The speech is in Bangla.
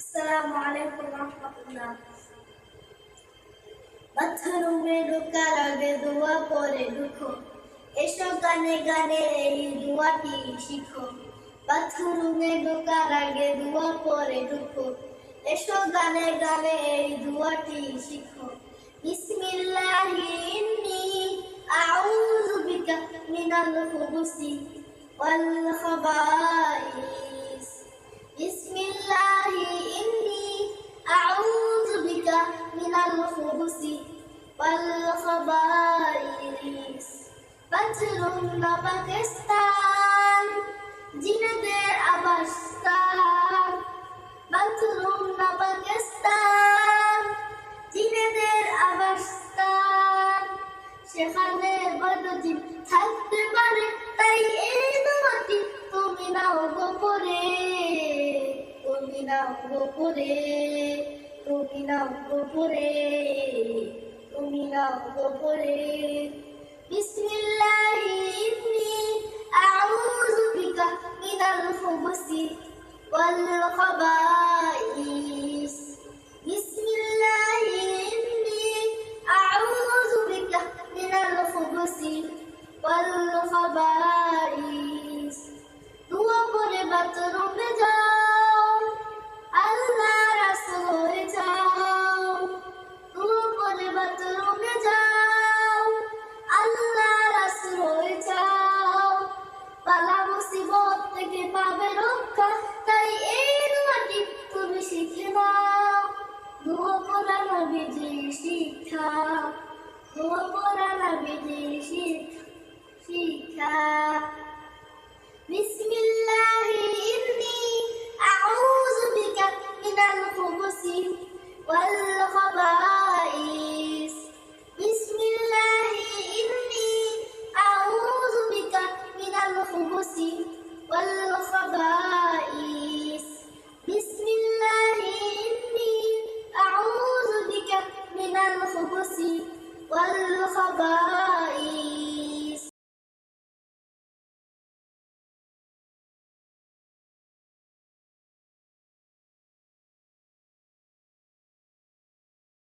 আসসালামু আলাইকুম রহমতুল্লাহ। বাথরুমে ঢোকার আগে দোয়া পরে ঢুকো এসো গানে গানে এই দোয়াটি শিখো। বাথরুমে ঢোকার আগে দোয়া পরে ঢুকো এসো গানে গানে এই দোয়াটি শিখো। বিসমিল্লাহি ইন্নী আউযু বিকা মিনাল খুবুসি ওয়াল খাবাইস বাথরুম না পাকিস্তান জিনেদের আবাসস্থান বাথরুম না পাকিস্তান জিনেদের আবাসস্থান সেখানে বদজিন থাকতে পারে তাই এই দোয়াটি তুমি নাও গোপরে তুমি নাও গোপরে তুমি নাও গোপরে তুমি নাও গোপরে বিসমিল্লাহি ইন্নী আউযু বিকা মিনাল খুবুসি ওয়াল থেকে পাবে এই দোয়াটি তুমি শিখে নাও দোয়া পড়া নবীজি শিক্ষা, দোয়া পড়া নবীজি শিক্ষা। বিসমিল্লাহ ইন্নি আউযু বিকা মিনাল খুবুসি ওয়াল খাবাইস। বিসমিল্লাহ ইন্নি আউযু বিকা মিনাল খুবুসি والخبائث بسم الله إني أعوذ بك من الخبث والخبائث